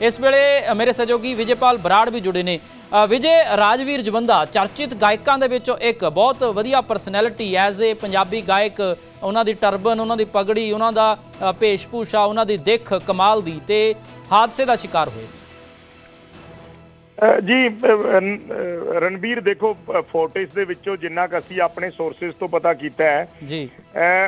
ਇਸ ਵੇਲੇ ਮੇਰੇ ਸਹਿਯੋਗੀ ਵਿਜੇਪਾਲ ਬਰਾੜ ਵੀ ਜੁੜੇ ਨੇ। ਵਿਜੇ ਰਾਜਵੀਰ ਜਵੰਦਾ ਚਰਚਿਤ ਗਾਇਕਾਂ ਦੇ ਵਿੱਚੋਂ ਇੱਕ ਬਹੁਤ ਵਧੀਆ ਪਰਸਨੈਲਿਟੀ ਐਜ਼ ਏ ਪੰਜਾਬੀ ਗਾਇਕ ਉਹਨਾਂ ਦੀ ਟਰਬਨ ਉਹਨਾਂ ਦੀ ਪਗੜੀ ਉਹਨਾਂ ਦਾ ਅ, ਭੇਸ਼ ਭੂਸ਼ਾ ਉਹਨਾਂ ਦੀ ਦਿੱਖ ਕਮਾਲ ਦੀ ਤੇ ਹਾਦਸੇ ਦਾ ਸ਼ਿਕਾਰ ਹੋਏ। ਜੀ ਰਣਬੀਰ ਦੇਖੋ ਫੋਟੋਸ ਦੇ ਵਿੱਚੋਂ ਜਿੰਨਾ ਕੁ ਅਸੀਂ ਆਪਣੇ ਸੋਰਸਸ ਤੋਂ ਪਤਾ ਕੀਤਾ ਹੈ ਜੀ।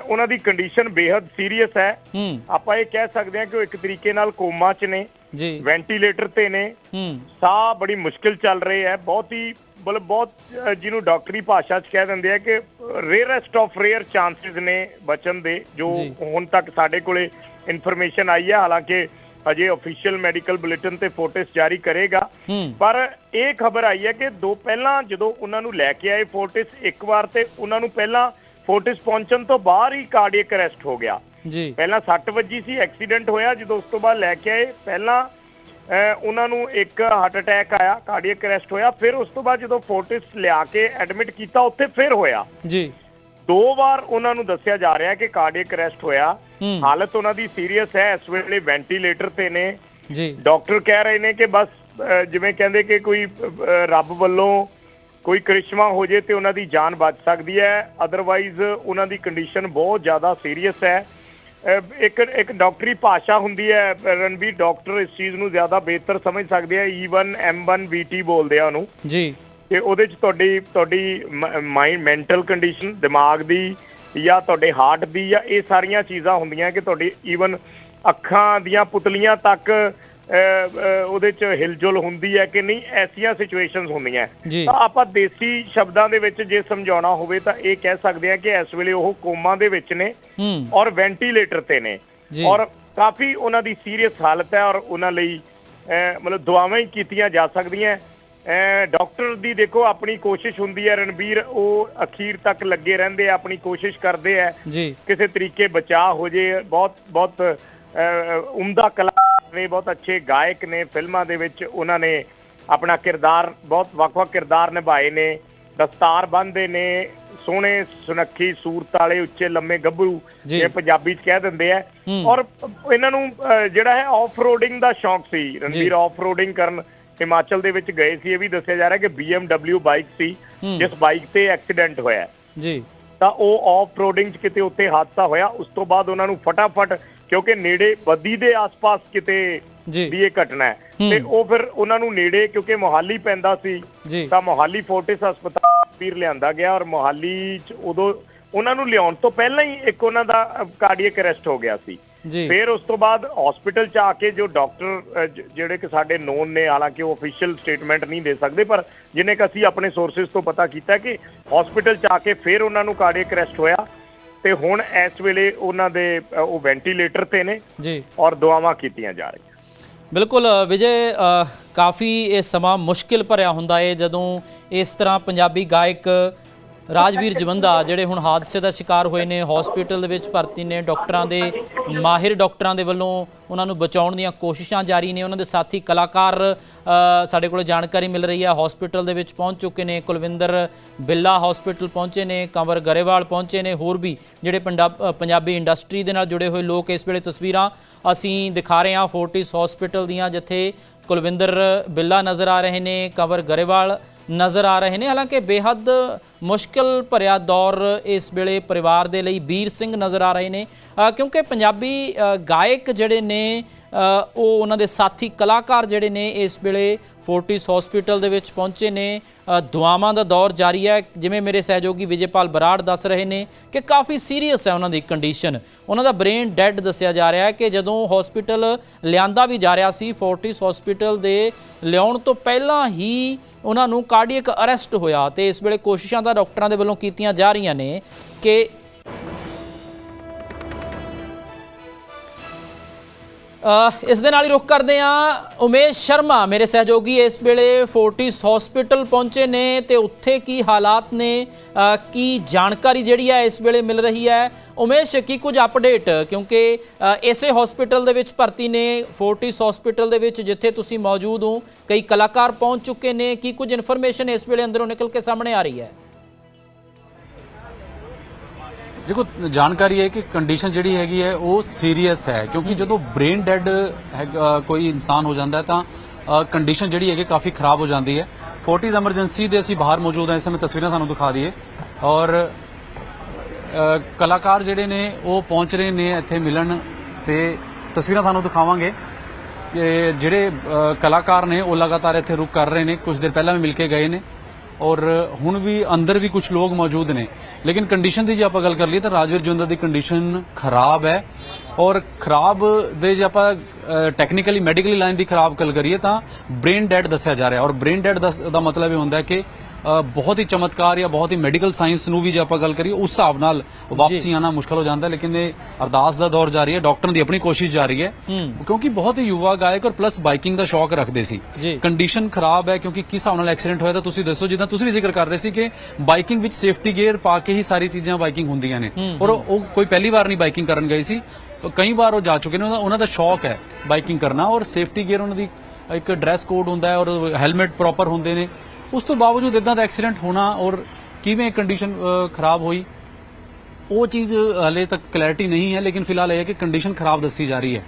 ਉਹਨਾਂ ਦੀ ਕੰਡੀਸ਼ਨ ਬੇहद ਸੀਰੀਅਸ ਹੂੰ। ਆਪਾਂ ਇਹ ਕਹਿ ਸਕਦੇ ਹਾਂ ਕਿ ਉਹ ਇੱਕ ਤਰੀਕੇ ਨਾਲ ਕੋਮਾ 'ਚ ਨੇ। ਜੀ। ਵੈਂਟੀਲੇਟਰ ਤੇ ਨੇ। ਹੂੰ। ਸਾਹ ਬੜੀ ਮੁਸ਼ਕਿਲ ਚੱਲ ਰਹੇ ਹੈ। ਬਹੁਤ ਹੀ ਮਤਲਬ ਬਹੁਤ ਜਿਹਨੂੰ ਡਾਕਟਰੀ ਭਾਸ਼ਾ 'ਚ ਕਹਿ ਦਿੰਦੇ ਆ ਕਿ ਰੇਅਰੈਸਟ ਆਫ ਰੇਅਰ ਚਾਂਸਸ ਨੇ ਬਚਣ ਦੇ ਜੋ। ਹੁਣ ਤੱਕ ਸਾਡੇ ਕੋਲੇ ਇਨਫੋਰਮੇਸ਼ਨ ਆਈ ਹੈ। ਹਾਲਾਂਕਿ ਅਜੇ ਅਫੀਸ਼ੀਅਲ ਮੈਡੀਕਲ ਬੁਲੇਟਿਨ ਤੇ ਫੋਟੋਸ ਜਾਰੀ ਕਰੇਗਾ। ਪਰ ਇਹ ਖਬਰ ਆਈ ਹੈ ਕਿ ਦੋ ਪਹਿਲਾਂ ਜਦੋਂ ਉਹਨਾਂ ਨੂੰ ਲੈ ਕੇ ਆਏ ਫੋਰਟਿਸ ਇੱਕ ਵਾਰ ਤੇ ਉਹਨਾਂ ਨੂੰ ਪਹਿਲਾਂ ਫੋਰਟਿਸ ਪਹੁੰਚਣ ਤੋਂ ਬਾਅਦ ਹੀ ਕਾਰਡੀਅਕ ਅਰੈਸਟ ਹੋ ਗਿਆ। ਜੀ। ਪਹਿਲਾਂ 60 ਵੱਜੀ ਸੀ ਐਕਸੀਡੈਂਟ ਹੋਇਆ ਜਦੋਂ ਉਸ ਤੋਂ ਬਾਅਦ ਲੈ ਕੇ ਆਏ। ਪਹਿਲਾਂ ਉਹਨਾਂ ਨੂੰ ਇੱਕ ਹਾਰਟ ਅਟੈਕ ਆਇਆ ਕਾਰਡੀਅਕ ਅਰੈਸਟ ਹੋਇਆ। ਫਿਰ ਉਸ ਤੋਂ ਬਾਅਦ ਜਦੋਂ ਫੋਰਟਿਸ ਲਿਆ ਕੇ ਐਡਮਿਟ ਕੀਤਾ ਉੱਥੇ ਫਿਰ ਹੋਇਆ। ਜੀ। ਦੋ ਵਾਰ ਉਹਨਾਂ ਨੂੰ ਦੱਸਿਆ ਜਾ ਰਿਹਾ ਕਿ ਕਾਰਡੀਅਕ ਅਰੈਸਟ ਹੋਇਆ। ਹਾਲਤ ਉਹਨਾਂ ਦੀ ਸੀਰੀਅਸ ਹੈ ਇਸ ਵੇਲੇ ਵੈਂਟੀਲੇਟਰ ਤੇ ਨੇ। ਜੀ। ਡਾਕਟਰ ਕਹਿ ਰਹੇ ਨੇ ਕਿ ਬਸ ਜਿਵੇਂ ਕਹਿੰਦੇ ਕਿ ਕੋਈ ਰੱਬ ਵੱਲੋਂ ਕੋਈ ਕ੍ਰਿਸ਼ਮਾ ਹੋ ਜੇ ਤੇ ਉਹਨਾਂ ਦੀ ਜਾਨ ਬਚ ਸਕਦੀ ਹੈ। ਅਦਰਵਾਈਜ਼ ਉਹਨਾਂ ਦੀ ਕੰਡੀਸ਼ਨ ਬਹੁਤ ਜ਼ਿਆਦਾ ਸੀਰੀਅਸ ਹੈ। ਇੱਕ ਇੱਕ ਡਾਕਟਰੀ ਭਾਸ਼ਾ ਹੁੰਦੀ ਹੈ ਰਣਵੀਰ ਡਾਕਟਰ ਇਸ ਚੀਜ਼ ਨੂੰ ਜ਼ਿਆਦਾ ਬਿਹਤਰ ਸਮਝ ਸਕਦੇ ਆ E1 M1 VT ਬੋਲਦੇ ਆ ਉਹਨੂੰ। ਜੀ। ਤੇ ਉਹਦੇ ਚ ਤੁਹਾਡੀ ਤੁਹਾਡੀ ਮਾਈਂਡ ਮੈਂਟਲ ਕੰਡੀਸ਼ਨ ਦਿਮਾਗ ਦੀ ਜਾਂ ਤੁਹਾਡੇ ਹਾਰਟ ਦੀ ਜਾਂ ਇਹ ਸਾਰੀਆਂ ਚੀਜ਼ਾਂ ਹੁੰਦੀਆਂ ਕਿ ਤੁਹਾਡੀ ਈਵਨ ਅੱਖਾਂ ਦੀਆਂ ਪੁਤਲੀਆਂ ਤੱਕ ਉਹਦੇ ਚ ਹਿਲਜੁਲ ਹੁੰਦੀ ਹੈ ਕਿ ਨਹੀਂ ਐਸੀਆਂ ਸਿਚੁਏਸ਼ਨਸ ਹੁੰਦੀਆਂ। ਤਾਂ ਆਪਾਂ ਦੇਸੀ ਸ਼ਬਦਾਂ ਦੇ ਵਿੱਚ ਜੇ ਸਮਝਾਉਣਾ ਹੋਵੇ ਤਾਂ ਇਹ ਕਹਿ ਸਕਦੇ ਆ ਕਿ ਇਸ ਵੇਲੇ ਉਹ ਕੋਮਾ ਦੇ ਵਿੱਚ ਨੇ ਔਰ ਵੈਂਟੀਲੇਟਰ ਤੇ ਨੇ। ਔਰ ਕਾਫੀ ਉਹਨਾਂ ਦੀ ਸੀਰੀਅਸ ਹਾਲਤ ਹੈ ਔਰ ਉਹਨਾਂ ਲਈ ਮਤਲਬ ਦੁਆਵਾਂ ਹੀ ਕੀਤੀਆਂ ਜਾ ਸਕਦੀਆਂ ਡਾਕਟਰ ਦੀ ਦੇਖੋ ਆਪਣੀ ਕੋਸ਼ਿਸ਼ ਹੁੰਦੀ ਹੈ ਰਣਬੀਰ ਉਹ ਅਖੀਰ ਤੱਕ ਲੱਗੇ ਰਹਿੰਦੇ ਆ ਆਪਣੀ ਕੋਸ਼ਿਸ਼ ਕਰਦੇ ਆ। ਕਿਸੇ ਤਰੀਕੇ ਬਚਾਅ ਹੋ ਜੇ ਬਹੁਤ ਬਹੁਤ ਉਮਦਾ ਕਲਾਕਾਰ ਨੇ ਬਹੁਤ ਅੱਛੇ ਗਾਇਕ ਨੇ ਫਿਲਮਾਂ ਦੇ ਵਿੱਚ ਉਹਨਾਂ ਨੇ ਆਪਣਾ ਕਿਰਦਾਰ ਬਹੁਤ ਵੱਖ-ਵੱਖ ਕਿਰਦਾਰ ਨਿਭਾਏ ਨੇ ਦਸਤਾਰ ਬੰਨ੍ਹਦੇ ਨੇ ਸੋਹਣੇ ਸੁਨੱਖੀ ਸੂਰਤ ਵਾਲੇ ਉੱਚੇ ਲੰਮੇ ਗੱਭਰੂ ਜੀ। ਇਹ ਪੰਜਾਬੀ ਚ ਕਹਿ ਦਿੰਦੇ ਆ। ਔਰ ਇਹਨਾਂ ਨੂੰ ਜਿਹੜਾ ਹੈ ਆਫ ਰੋਡਿੰਗ ਦਾ ਸ਼ੌਂਕ ਸੀ ਰਣਵੀਰ ਆਫ ਰੋਡਿੰਗ ਕਰਨ ਹਿਮਾਚਲ ਦੇ ਵਿੱਚ ਗਏ ਸੀ ਇਹ ਵੀ ਦੱਸਿਆ ਜਾ ਰਿਹਾ ਕਿ BMW ਬਾਈਕ ਸੀ। ਜਿਸ ਬਾਈਕ ਤੇ ਐਕਸੀਡੈਂਟ ਹੋਇਆ। ਜੀ ਤਾਂ ਉਹ ਆਫ ਰੋਡਿੰਗ 'ਚ ਕਿਤੇ ਉੱਥੇ ਹਾਦਸਾ ਹੋਇਆ ਉਸ ਤੋਂ ਬਾਅਦ ਉਹਨਾਂ ਨੂੰ ਫਟਾਫਟ ਕਿਉਂਕਿ ਨੇੜੇ ਬੱਦੀ ਦੇ ਆਸ-ਪਾਸ ਕਿਤੇ ਦੀ ਇਹ ਘਟਨਾ ਹੈ। ਤੇ ਉਹ ਫਿਰ ਉਹਨਾਂ ਨੂੰ ਨੇੜੇ ਕਿਉਂਕਿ ਮੋਹਾਲੀ ਪੈਂਦਾ ਸੀ ਤਾਂ ਮੋਹਾਲੀ ਫੋਰਟਿਸ ਹਸਪਤਾਲ ਵੀਰ ਲਿਆਂਦਾ ਗਿਆ ਔਰ ਮੋਹਾਲੀ 'ਚ ਉਦੋਂ ਉਹਨਾਂ ਨੂੰ ਲਿਆਉਣ ਤੋਂ ਪਹਿਲਾਂ ਹੀ ਇੱਕ ਉਹਨਾਂ ਦਾ ਕਾਰਡੀਅਕ ਅਰੈਸਟ ਹੋ ਗਿਆ ਸੀ। ਫਿਰ ਉਸ ਤੋਂ ਬਾਅਦ ਹਸਪੀਟਲ 'ਚ ਆ ਕੇ ਜੋ ਡਾਕਟਰ ਜਿਹੜੇ ਕਿ ਸਾਡੇ ਨੋਨ ਨੇ ਹਾਲਾਂਕਿ ਉਹ ਅਫੀਸ਼ੀਅਲ ਸਟੇਟਮੈਂਟ ਨਹੀਂ ਦੇ ਸਕਦੇ ਪਰ ਜਿੰਨੇ ਕਿ ਅਸੀਂ ਆਪਣੇ ਸੋਰਸਸ ਤੋਂ ਪਤਾ ਕੀਤਾ ਕਿ ਹਸਪੀਟਲ 'ਚ ਆ ਕੇ ਫਿਰ ਉਹਨਾਂ ਨੂੰ ਕਾਰਡੀਅਕ ਅਰੈਸਟ ਹੋਇਆ। ਤੇ ਹੁਣ ਇਸ ਵੇਲੇ ਉਹਨਾਂ ਦੇ ਉਹ ਵੈਂਟੀਲੇਟਰ ਤੇ ਨੇ ਜੀ। ਔਰ ਦੁਆਵਾਂ ਕੀਤੀਆਂ ਜਾ ਰਹੀਆਂ। ਬਿਲਕੁਲ ਵਿਜੇ ਕਾਫੀ ਇਹ ਸਮਾਂ ਮੁਸ਼ਕਿਲ ਭਰਿਆ ਹੁੰਦਾ ਏ ਜਦੋਂ ਇਸ ਤਰ੍ਹਾਂ ਪੰਜਾਬੀ ਗਾਇਕ ਰਾਜਵੀਰ ਜਵੰਦਾ, ਜਿਹੜੇ ਹੁਣ ਹਾਦਸੇ ਦਾ ਸ਼ਿਕਾਰ ਹੋਏ ਨੇ ਹਸਪੀਟਲ ਦੇ ਵਿੱਚ ਭਰਤੀ ਨੇ, ਡਾਕਟਰਾਂ ਦੇ, ਮਾਹਿਰ ਡਾਕਟਰਾਂ ਦੇ ਵੱਲੋਂ ਉਹਨਾਂ ਨੂੰ ਬਚਾਉਣ ਦੀਆਂ ਕੋਸ਼ਿਸ਼ਾਂ ਜਾਰੀ ਨੇ। ਉਹਨਾਂ ਦੇ ਸਾਥੀ ਕਲਾਕਾਰ ਸਾਡੇ ਕੋਲ ਜਾਣਕਾਰੀ ਮਿਲ ਰਹੀ ਹੈ ਹਸਪੀਟਲ ਦੇ ਵਿੱਚ ਪਹੁੰਚ ਚੁੱਕੇ ਨੇ, ਕੁਲਵਿੰਦਰ ਬਿੱਲਾ ਹਸਪੀਟਲ ਪਹੁੰਚੇ ਨੇ, ਕੰਵਰ ਗਰੇਵਾਲ ਪਹੁੰਚੇ ਨੇ, ਹੋਰ ਵੀ ਜਿਹੜੇ ਪੰਜਾਬ ਪੰਜਾਬੀ ਇੰਡਸਟਰੀ ਦੇ ਨਾਲ ਜੁੜੇ ਹੋਏ ਲੋਕ ਇਸ ਵੇਲੇ ਤਸਵੀਰਾਂ ਅਸੀਂ ਦਿਖਾ ਰਹੇ ਹਾਂ। ਫੋਰਟਿਸ ਹਸਪੀਟਲ ਦੀਆਂ, ਜਿੱਥੇ ਕੁਲਵਿੰਦਰ ਬਿੱਲਾ ਨਜ਼ਰ ਆ ਰਹੇ ਨੇ, ਕੰਵਰ ਗਰੇਵਾਲ ਨਜ਼ਰ ਆ ਰਹੇ ਨੇ। ਹਾਲਾਂਕਿ ਬੇਹੱਦ ਮੁਸ਼ਕਲ ਭਰਿਆ ਦੌਰ ਇਸ ਵੇਲੇ ਪਰਿਵਾਰ ਦੇ ਲਈ ਵੀਰ ਸਿੰਘ ਨਜ਼ਰ ਆ ਰਹੇ ਨੇ। ਕਿਉਂਕਿ ਪੰਜਾਬੀ ਗਾਇਕ ਜਿਹੜੇ ਨੇ ਉਹ ਉਹਨਾਂ ਦੇ ਸਾਥੀ ਕਲਾਕਾਰ ਜਿਹੜੇ ਨੇ ਇਸ ਵੇਲੇ ਫੋਰਟਿਸ ਹਸਪੀਟਲ ਦੇ ਵਿੱਚ ਪਹੁੰਚੇ ਨੇ। ਦੁਆਵਾਂ ਦਾ ਦੌਰ ਜਾਰੀ ਹੈ। ਜਿਵੇਂ ਮੇਰੇ ਸਹਿਯੋਗੀ ਵਿਜੇਪਾਲ ਬਰਾੜ ਦੱਸ ਰਹੇ ਨੇ ਕਿ ਕਾਫੀ ਸੀਰੀਅਸ ਹੈ ਉਹਨਾਂ ਦੀ ਕੰਡੀਸ਼ਨ। ਉਹਨਾਂ ਦਾ ਬ੍ਰੇਨ ਡੈੱਡ ਦੱਸਿਆ ਜਾ ਰਿਹਾ ਹੈ ਕਿ ਜਦੋਂ ਹਸਪੀਟਲ ਲਿਆਂਦਾ ਵੀ ਜਾ ਰਿਹਾ ਸੀ, ਫੋਰਟਿਸ ਹਸਪੀਟਲ ਦੇ ਲਿਆਉਣ ਤੋਂ ਪਹਿਲਾਂ ਹੀ ਉਹਨਾਂ ਨੂੰ ਕਾਰਡੀਅਕ ਅਰੈਸਟ ਹੋਇਆ ਤੇ ਇਸ ਵੇਲੇ ਕੋਸ਼ਿਸ਼ਾਂ ਤਾਂ ਡਾਕਟਰਾਂ ਦੇ ਵੱਲੋਂ ਕੀਤੀਆਂ ਜਾ ਰਹੀਆਂ ਨੇ ਕਿ ਇਸ ਦੇ ਨਾਲ ਹੀ ਰੁਕ ਕਰਦੇ ਆ ਉਮੇਸ਼ ਸ਼ਰਮਾ, ਮੇਰੇ ਸਹਿਯੋਗੀ ਇਸ ਵੇਲੇ ਫੋਰਟਿਸ ਹਸਪੀਟਲ ਪਹੁੰਚੇ ਨੇ ਤੇ ਉੱਥੇ ਕੀ ਹਾਲਾਤ ਨੇ ਕੀ ਜਾਣਕਾਰੀ ਜਿਹੜੀ ਹੈ ਇਸ ਵੇਲੇ ਮਿਲ ਰਹੀ ਹੈ? ਉਮੇਸ਼, ਕੀ ਕੁਝ ਅਪਡੇਟ ਕਿਉਂਕਿ ਇਸੇ ਹਸਪੀਟਲ ਦੇ ਵਿੱਚ ਭਰਤੀ ਨੇ, ਫੋਰਟਿਸ ਹਸਪੀਟਲ ਦੇ ਵਿੱਚ ਜਿੱਥੇ ਤੁਸੀਂ ਮੌਜੂਦ ਹੋ। ਕਈ ਕਲਾਕਾਰ ਪਹੁੰਚ ਚੁੱਕੇ ਨੇ। ਕੀ ਕੁਝ ਇਨਫੋਰਮੇਸ਼ਨ ਇਸ ਵੇਲੇ ਅੰਦਰੋਂ ਨਿਕਲ ਕੇ ਸਾਹਮਣੇ ਆ ਰਹੀ ਹੈ? ਦੇਖੋ ਜਾਣਕਾਰੀ ਹੈ ਕਿ ਕੰਡੀਸ਼ਨ ਜਿਹੜੀ ਹੈਗੀ ਹੈ ਉਹ ਸੀਰੀਅਸ ਹੈ ਕਿਉਂਕਿ ਜਦੋਂ ਬ੍ਰੇਨ ਡੈਡ ਕੋਈ ਇਨਸਾਨ ਹੋ ਜਾਂਦਾ ਤਾਂ ਕੰਡੀਸ਼ਨ ਜਿਹੜੀ ਹੈਗੀ ਕਾਫੀ ਖਰਾਬ ਹੋ ਜਾਂਦੀ ਹੈ। ਫੋਰਟੀਜ਼ ਐਮਰਜੈਂਸੀ ਦੇ ਅਸੀਂ ਬਾਹਰ ਮੌਜੂਦ ਹਾਂ ਇਸ ਸਮੇਂ ਤਸਵੀਰਾਂ ਤੁਹਾਨੂੰ ਦਿਖਾ ਦਈਏ। ਔਰ ਕਲਾਕਾਰ ਜਿਹੜੇ ਨੇ ਉਹ ਪਹੁੰਚ ਰਹੇ ਨੇ ਇੱਥੇ ਮਿਲਣ ਤੇ ਤਸਵੀਰਾਂ ਤੁਹਾਨੂੰ ਦਿਖਾਵਾਂਗੇ। ਕਿ ਜਿਹੜੇ ਕਲਾਕਾਰ ਨੇ ਉਹ ਲਗਾਤਾਰ ਇੱਥੇ ਰੁਕ ਕਰ ਰਹੇ ਨੇ ਕੁਝ ਦਿਨ ਪਹਿਲਾਂ ਵੀ ਮਿਲ ਕੇ ਗਏ ਨੇ। ਔਰ ਹੁਣ ਵੀ ਅੰਦਰ ਵੀ ਕੁਝ ਲੋਕ ਮੌਜੂਦ ਨੇ। ਲੇਕਿਨ ਕੰਡੀਸ਼ਨ ਦੀ ਜੇ ਆਪਾਂ ਗੱਲ ਕਰ ਲਈਏ ਤਾਂ ਰਾਜਵੀਰ ਜੁੰਦਰ ਦੀ ਕੰਡੀਸ਼ਨ ਖਰਾਬ ਹੈ। ਔਰ ਖਰਾਬ ਦੇ ਜੇ ਆਪਾਂ ਟੈਕਨੀਕਲੀ ਮੈਡੀਕਲੀ ਲਾਈਨ ਦੀ ਖਰਾਬ ਗੱਲ ਕਰੀਏ ਤਾਂ ਬ੍ਰੇਨ ਡੈਡ ਦੱਸਿਆ ਜਾ ਰਿਹਾ ਔਰ ਬ੍ਰੇਨ ਡੈਡ ਦਾ ਮਤਲਬ ਇਹ ਹੁੰਦਾ ਹੈ ਕਿ ਬਹੁਤ ਹੀ ਚਮਤਕਾਰ ਜਾਂ ਬਹੁਤ ਹੀ ਮੈਡੀਕਲ ਸਾਇੰਸ ਨੂੰ ਵੀ ਜੇ ਆਪਾਂ ਗੱਲ ਕਰੀਏ ਉਸ ਹਿਸਾਬ ਨਾਲ ਵਾਪਸੀ ਆਣਾ ਮੁਸ਼ਕਲ ਹੋ ਜਾਂਦਾ ਲੇਕਿਨ ਇਹ ਅਰਦਾਸ ਦਾ ਦੌਰ ਜਾਰੀ ਹੈ ਡਾਕਟਰਾਂ ਦੀ ਆਪਣੀ ਕੋਸ਼ਿਸ਼ ਜਾਰੀ ਹੈ। ਕਿਉਂਕਿ ਬਹੁਤ ਹੀ ਯੁਵਾ ਗਾਇਕ ਔਰ ਪਲੱਸ ਬਾਈਕਿੰਗ ਦਾ ਸ਼ੌਕ ਰੱਖਦੇ ਸੀ। ਕੰਡੀਸ਼ਨ ਖਰਾਬ ਹੈ ਕਿਉਂਕਿ ਕਿਸ ਹਿਸਾਬ ਨਾਲ ਐਕਸੀਡੈਂਟ ਹੋਇਆ ਤਾਂ ਤੁਸੀਂ ਦੱਸੋ ਜਿੱਦਾਂ ਤੁਸੀਂ ਵੀ ਜ਼ਿਕਰ ਕਰ ਰਹੇ ਸੀ ਕਿ ਬਾਈਕਿੰਗ ਵਿੱਚ ਸੇਫਟੀ ਗੇਅਰ ਪਾ ਕੇ ਹੀ ਸਾਰੀ ਚੀਜ਼ਾਂ ਬਾਈਕਿੰਗ ਹੁੰਦੀਆਂ ਨੇ। ਔਰ ਉਹ ਕੋਈ ਪਹਿਲੀ ਵਾਰ ਨਹੀਂ ਬਾਈਕਿੰਗ ਕਰਨ ਗਏ ਸੀ। ਕਈ ਵਾਰ ਉਹ ਜਾ ਚੁੱਕੇ ਨੇ ਉਹਨਾਂ ਦਾ ਸ਼ੌਕ ਹੈ ਬਾਈਕਿੰਗ ਕਰਨਾ ਔਰ ਸੇਫਟੀ ਗੇਅਰ ਉਹਨਾਂ ਦੀ ਇੱਕ ਡਰੈਸ ਕੋਡ ਹੁੰਦਾ ਹੈ ਔਰ ਹੈਲਮਟ ਪ੍ਰੋਪਰ ਹੁੰਦੇ ਨੇ। ਉਸ ਤੋਂ ਬਾਵਜੂਦ ਇਦਾਂ ਦਾ ਐਕਸੀਡੈਂਟ ਹੋਣਾ ਔਰ ਕਿਵੇਂ ਕੰਡੀਸ਼ਨ ਖਰਾਬ ਹੋਈ, ਉਹ ਚੀਜ਼ ਹਲੇ ਤੱਕ ਕਲੈਰਿਟੀ ਨਹੀਂ ਹੈ, ਲੇਕਿਨ ਫਿਲਹਾਲ ਇਹ ਹੈ ਕਿ ਕੰਡੀਸ਼ਨ ਖਰਾਬ ਦੱਸੀ ਜਾ ਰਹੀ ਹੈ।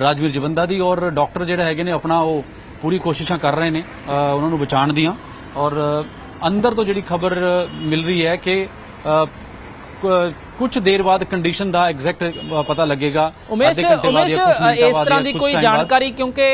ਰਾਜਵੀਰ ਜਵੰਦਾ ਦੀ ਔਰ ਡਾਕਟਰ ਜਿਹੜੇ ਹੈਗੇ ਨੇ ਆਪਣਾ ਉਹ ਪੂਰੀ ਕੋਸ਼ਿਸ਼ਾਂ ਕਰ ਰਹੇ ਨੇ ਉਹਨਾਂ ਨੂੰ ਬਚਾਉਣ ਦੀਆਂ। ਔਰ ਅੰਦਰ ਤੋਂ ਜਿਹੜੀ ਖਬਰ ਮਿਲ ਰਹੀ ਹੈ ਕਿ ਕੁਝ ਦੇਰ ਬਾਅਦ ਕੰਡੀਸ਼ਨ ਦਾ ਐਗਜ਼ੈਕਟ ਪਤਾ ਲੱਗੇਗਾ ਉਮੇਸ਼ ਉਮੇਸ਼ ਇਸ ਤਰ੍ਹਾਂ ਦੀ ਕੋਈ। ਜਾਣਕਾਰੀ ਕਿਉਂਕਿ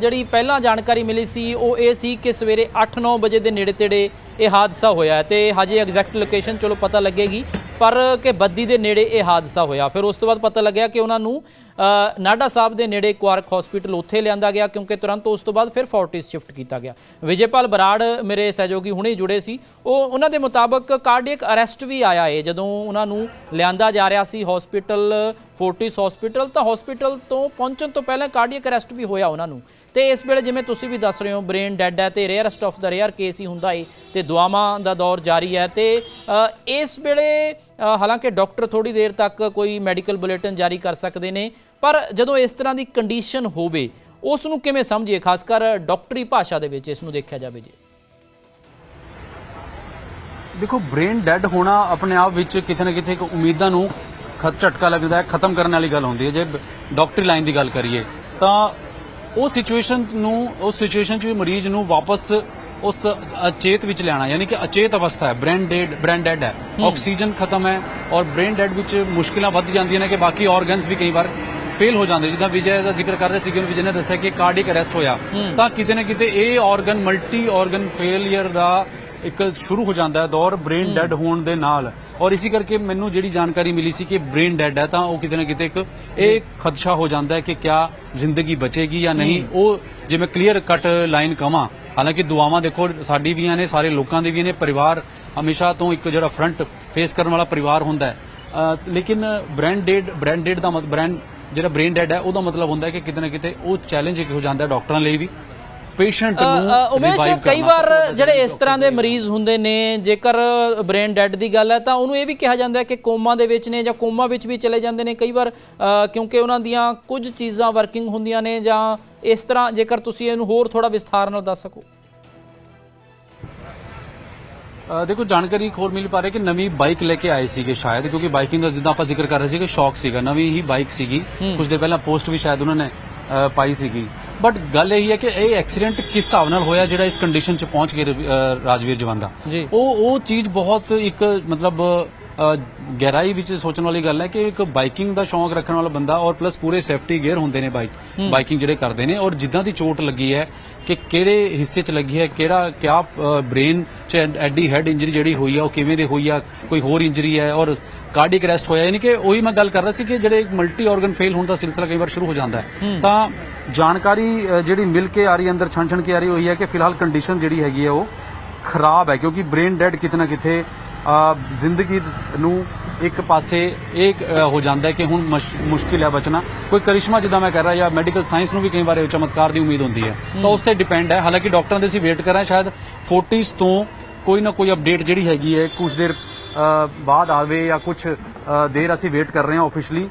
ਜਿਹੜੀ ਪਹਿਲਾਂ ਜਾਣਕਾਰੀ ਮਿਲੀ ਸੀ ਉਹ ਇਹ ਸੀ ਕਿ ਸਵੇਰੇ 8-9 ਵਜੇ ਦੇ ਨੇੜੇ ਤੇੜੇ ਇਹ ਹਾਦਸਾ ਹੋਇਆ ਤੇ ਹਜੇ ਐਗਜ਼ੈਕਟ ਲੋਕੇਸ਼ਨ ਚਲੋ ਪਤਾ ਲੱਗੇਗੀ ਪਰ ਕਿ ਬੱਦੀ ਦੇ ਨੇੜੇ ਇਹ ਹਾਦਸਾ ਹੋਇਆ। ਫਿਰ ਉਸ ਤੋਂ ਬਾਅਦ ਪਤਾ ਲੱਗਿਆ ਕਿ ਉਹਨਾਂ ਨੂੰ ਅ, ਨਾਢਾ ਸਾਹਿਬ ਦੇ ਨੇੜੇ ਕੁਆਰਕ ਹਸਪੀਟਲ ਉੱਥੇ ਲਿਆਂਦਾ ਗਿਆ ਕਿਉਂਕਿ ਤੁਰੰਤ ਉਸ ਤੋਂ ਬਾਅਦ ਫਿਰ ਫੋਰਟਿਸ ਸ਼ਿਫਟ ਕੀਤਾ ਗਿਆ। ਵਿਜੇਪਾਲ ਬਰਾੜ ਮੇਰੇ ਸਹਿਯੋਗੀ ਹੁਣੇ ਜੁੜੇ ਸੀ। ਉਹ ਉਹਨਾਂ ਦੇ ਮੁਤਾਬਕ ਕਾਰਡੀਅਕ ਅਰੈਸਟ ਵੀ ਆਇਆ ਹੈ ਜਦੋਂ ਉਹਨਾਂ ਨੂੰ ਲਿਆਂਦਾ ਜਾ ਰਿਹਾ ਸੀ ਹਸਪੀਟਲ ਫੋਰਟਿਸ ਹਸਪੀਟਲ ਤਾਂ ਹਸਪੀਟਲ ਤੋਂ ਪਹੁੰਚਣ ਤੋਂ ਪਹਿਲਾਂ ਕਾਰਡੀਅਕ ਅਰੈਸਟ ਵੀ ਹੋਇਆ ਉਹਨਾਂ ਨੂੰ। ਤੇ ਇਸ ਵੇਲੇ ਜਿਵੇਂ ਤੁਸੀਂ ਵੀ ਦੱਸ ਰਹੇ ਹੋ ਬ੍ਰੇਨ ਡੈਡ ਹੈ ਤੇ rarest of the rare case ਹੀ ਹੁੰਦਾ ਏ ਤੇ ਦੁਆਵਾਂ ਦਾ ਦੌਰ ਜਾਰੀ ਹੈ ਤੇ ਇਸ ਵੇਲੇ ਹਾਲਾਂਕਿ ਡਾਕਟਰ ਥੋੜੀ ਦੇਰ ਤੱਕ ਕੋਈ ਮੈਡੀਕਲ ਬੁਲੇਟਿਨ ਜਾਰੀ ਕਰ ਸਕਦੇ ਨੇ, ਪਰ ਜਦੋਂ ਇਸ ਤਰ੍ਹਾਂ ਦੀ ਕੰਡੀਸ਼ਨ ਹੋਵੇ, ਉਸ ਨੂੰ ਕਿਵੇਂ ਸਮਝੀਏ? ਖਾਸ ਕਰ ਡਾਕਟਰੀ ਭਾਸ਼ਾ ਦੇ ਵਿੱਚ ਇਸ ਨੂੰ ਦੇਖਿਆ ਜਾਵੇ ਜੀ। ਦੇਖੋ ਬ੍ਰੇਨ ਡੈਡ ਹੋਣਾ ਆਪਣੇ ਆਪ ਵਿੱਚ ਕਿਤੇ ਨਾ ਕਿਤੇ ਇੱਕ ਉਮੀਦਾਂ ਨੂੰ ਖਤ ਝਟਕਾ ਲੱਗਦਾ ਹੈ ਖਤਮ ਕਰਨ ਵਾਲੀ ਗੱਲ ਹੁੰਦੀ ਹੈ। ਜੇ ਡਾਕਟਰੀ ਲਾਈਨ ਦੀ ਗੱਲ ਕਰੀਏ ਤਾਂ ਉਹ ਸਿਚੁਏਸ਼ਨ ਨੂੰ ਉਸ ਸਿਚੁਏਸ਼ਨ 'ਚ ਵੀ ਮਰੀਜ਼ ਨੂੰ ਵਾਪਸ ਉਸ ਅਚੇਤ ਵਿੱਚ ਲਿਆਣਾ ਯਾਨੀ ਕਿ ਅਚੇਤ ਅਵਸਥਾ ਹੈ। ਬ੍ਰੇਨ ਡੈਡ ਬ੍ਰੇਨ ਡੈਡ ਹੈ। ਆਕਸੀਜਨ ਖਤਮ ਹੈ ਔਰ ਬ੍ਰੇਨ ਡੈਡ ਵਿੱਚ ਮੁਸ਼ਕਿਲਾਂ ਵੱਧ ਜਾਂਦੀਆਂ ਨੇ ਕਿ ਬਾਕੀ ਆਰਗਨਸ ਵੀ ਕਈ ਵਾਰ ਫੇਲ ਹੋ ਜਾਂਦੇ। ਜਿੱਦਾਂ ਵਿਜੇ ਦਾ ਜ਼ਿਕਰ ਕਰ ਰਹੇ ਸੀ ਕਿ ਵਿਜੇ ਨੇ ਦੱਸਿਆ ਕਿ ਕਾਰਡਿਕ ਅਰੈਸਟ ਹੋਇਆ। ਤਾਂ ਕਿਤੇ ਨਾ ਕਿਤੇ ਇਹ ਆਰਗਨ ਮਲਟੀ ਆਰਗਨ ਫੇਲਿਅਰ ਦਾ ਇੱਕ ਸ਼ੁਰੂ ਹੋ ਜਾਂਦਾ ਹੈ ਦੌਰ ਬ੍ਰੇਨ ਡੈਡ ਹੋਣ ਦੇ ਨਾਲ। ਔਰ ਇਸੇ ਕਰਕੇ ਮੈਨੂੰ ਜਿਹੜੀ ਜਾਣਕਾਰੀ ਮਿਲੀ ਸੀ ਕਿ ਬ੍ਰੇਨ ਡੈਡ ਹੈ ਤਾਂ ਉਹ ਕਿਤੇ ਨਾ ਕਿਤੇ ਇੱਕ ਇਹ ਖਦਸ਼ਾ ਹੋ ਜਾਂਦਾ ਹੈ ਕਿ ਕਿਆ ਜ਼ਿੰਦਗੀ ਬਚੇਗੀ ਜਾਂ ਨਹੀਂ। ਉਹ ਜੇ ਮੈਂ ਕਲੀਅਰ ਕੱਟ ਲਾਈਨ ਕਵਾਂ ਹਾਲਾਂਕਿ ਦੁਆਵਾਂ ਦੇਖੋ ਸਾਡੀ ਵੀਆਂ ਨੇ ਸਾਰੇ ਲੋਕਾਂ ਦੀ ਵੀ ਨੇ ਪਰਿਵਾਰ ਹਮੇਸ਼ਾ ਤੋਂ ਇੱਕ ਜਿਹੜਾ ਫਰੰਟ ਫੇਸ ਕਰਨ ਵਾਲਾ ਪਰਿਵਾਰ ਹੁੰਦਾ ਹੈ। ਲੇਕਿਨ ਬ੍ਰੇਨ ਡੈਡ ਬ੍ਰੇਨ ਡੈਡ ਦਾ ਮਤਲਬ ਬ੍ਰੇਨ ਜਿਹੜਾ ਬ੍ਰੇਨ ਡੈਡ ਹੈ ਉਹਦਾ ਮਤਲਬ ਹੁੰਦਾ ਹੈ ਕਿ ਕਿਤੇ ਨਾ ਕਿਤੇ ਉਹ ਚੈਲੰਜ ਇੱਕ ਹੋ ਜਾਂਦਾ ਹੈ ਡਾਕਟਰਾਂ ਲਈ ਵੀ। ਪੇਸ਼ੈਂਟ ਨੂੰ ਉਮੇਸ਼ ਕਈ ਵਾਰ ਜਿਹੜੇ ਇਸ ਤਰ੍ਹਾਂ ਦੇ ਮਰੀਜ਼ ਹੁੰਦੇ ਨੇ ਜੇਕਰ ਬ੍ਰੇਨ ਡੈਡ ਦੀ ਗੱਲ ਹੈ ਤਾਂ ਉਹਨੂੰ ਇਹ ਵੀ ਕਿਹਾ ਜਾਂਦਾ ਹੈ ਕਿ ਕੋਮਾ ਦੇ ਵਿੱਚ ਨੇ ਜਾਂ ਕੋਮਾ ਵਿੱਚ ਵੀ ਚਲੇ ਜਾਂਦੇ ਨੇ ਕਈ ਵਾਰ ਕਿਉਂਕਿ ਉਹਨਾਂ ਦੀਆਂ ਕੁਝ ਚੀਜ਼ਾਂ ਵਰਕਿੰਗ ਹੁੰਦੀਆਂ ਨੇ ਜਾਂ ਇਸ ਤਰ੍ਹਾਂ ਜੇਕਰ ਤੁਸੀਂ ਇਹਨੂੰ ਹੋਰ ਥੋੜਾ ਵਿਸਥਾਰ ਨਾਲ ਦੱਸ ਸਕੋ। ਦੇਖੋ ਜਾਣਕਾਰੀ ਹੋਰ ਮਿਲ ਪਾ ਰਹੀ ਕਿ ਨਵੀਂ ਬਾਈਕ ਲੈ ਕੇ ਆਏ ਸੀਗੇ ਸ਼ਾਇਦ ਕਿਉਂਕਿ ਬਾਈਕਿੰਗ ਦਾ ਜਿੱਦਾਂ ਆਪਾਂ ਜ਼ਿਕਰ ਕਰ ਰਹੇ ਸੀ ਕਿ ਸ਼ੌਕ ਸੀਗਾ। ਨਵੀਂ ਹੀ ਬਾਈਕ ਸੀਗੀ। ਕੁਝ ਦਿਨ ਪਹਿਲਾਂ ਪੋਸਟ ਵੀ ਸ਼ਾਇਦ ਉਹਨਾਂ ਨੇ ਪਾਈ ਸੀਗੀ ਬਟ ਗੱਲ ਇਹ ਹੈ ਕਿ ਇਹ ਐਕਸੀਡੈਂਟ ਕਿਸ ਹਿਸਾਬ ਨਾਲ ਹੋਇਆ ਜਿਹੜਾ ਇਸ ਕੰਡੀਸ਼ਨ 'ਚ ਪਹੁੰਚ ਅ, ਰਾਜਵੀਰ ਜਵੰਦਾ। ਉਹ ਉਹ ਚੀਜ਼ ਬਹੁਤ ਇੱਕ ਮਤਲਬ ਗਹਿਰਾਈ ਵਿੱਚ ਸੋਚਣ ਵਾਲੀ ਗੱਲ ਹੈ ਕਿ ਇੱਕ ਬਾਈਕਿੰਗ ਦਾ ਸ਼ੌਂਕ ਰੱਖਣ ਵਾਲਾ ਬੰਦਾ ਔਰ ਪਲੱਸ ਪੂਰੇ ਸੇਫਟੀ ਗੇਅਰ ਹੁੰਦੇ ਨੇ ਬਾਈਕ ਬਾਈਕਿੰਗ ਜਿਹੜੇ ਕਰਦੇ ਨੇ ਔਰ ਜਿੱਦਾਂ ਦੀ ਚੋਟ ਲੱਗੀ ਹੈ ਕਿ ਕਿਹੜੇ ਹਿੱਸੇ 'ਚ ਲੱਗੀ ਹੈ ਕਿਹੜਾ ਕਿਆ ਬ੍ਰੇਨ 'ਚ ਐਡੀ ਹੈਡ ਇੰਜਰੀ ਜਿਹੜੀ ਹੋਈ ਆ ਉਹ ਕਿਵੇਂ ਦੀ ਹੋਈ ਆ ਕੋਈ ਹੋਰ ਇੰਜਰੀ ਹੈ ਔਰ ਕਾਰਡਿਕ ਅਰੈਸਟ ਹੋਇਆ ਯਾਨੀ ਕਿ ਉਹੀ ਮੈਂ ਗੱਲ ਕਰ ਰਿਹਾ ਸੀ ਕਿ ਜਿਹੜੇ ਮਲਟੀ ਆਰਗਨ ਫੇਲ ਹੋਣ ਦਾ ਸਿਲਸਿਲਾ ਕਈ ਵਾਰ ਸ਼ੁਰੂ ਹੋ ਜਾਂਦਾ ਹੈ। ਤਾਂ ਜਾਣਕਾਰੀ ਜਿਹੜੀ ਮਿਲ ਕੇ ਆ ਰਹੀ ਅੰਦਰ ਛਣ ਛਣ ਕੇ ਆ ਰਹੀ ਹੋਈ ਹੈ ਕਿ ਫਿਲਹਾਲ ਕੰਡੀਸ਼ਨ ਜਿਹੜੀ ਹੈਗੀ ਹੈ ਉਹ ਖਰਾਬ ਹੈ ਕਿਉਂਕਿ ਬ੍ਰੇਨ ਡੈਡ ਕਿਤੇ ਨਾ ਕਿਤੇ ਅ, ਜ਼ਿੰਦਗੀ ਨੂੰ ਇੱਕ ਪਾਸੇ ਇਹ ਹੋ ਜਾਂਦਾ ਕਿ ਹੁਣ ਮਸ਼- ਮੁਸ਼ਕਿਲ ਹੈ ਬਚਣਾ। ਕੋਈ ਕਰਿਸ਼ਮਾ ਜਿੱਦਾਂ ਮੈਂ ਕਰ ਰਿਹਾ ਜਾਂ ਮੈਡੀਕਲ ਸਾਇੰਸ ਨੂੰ ਵੀ ਕਈ ਵਾਰ ਇਹ ਚਮਤਕਾਰ ਦੀ ਉਮੀਦ ਹੁੰਦੀ ਹੈ। ਤਾਂ ਉਸ ਤੇ ਡਿਪੈਂਡ ਹੈ। ਹਾਲਾਂਕਿ ਡਾਕਟਰਾਂ ਦੇ ਅਸੀਂ ਵੇਟ ਕਰ ਰਹੇ ਹਾਂ ਸ਼ਾਇਦ 40s ਤੋਂ ਕੋਈ ਨਾ ਕੋਈ ਅਪਡੇਟ ਜਿਹੜੀ ਹੈਗੀ ਹੈ ਕੁਝ ਦੇਰ ਬਾਅਦ ਆਵੇ ਜਾਂ ਕੁਝ ਦੇਰ ਅਸੀਂ ਵੇਟ ਕਰ ਰਹੇ ਹਾਂ ਆਫੀਸ਼ੀਅਲੀ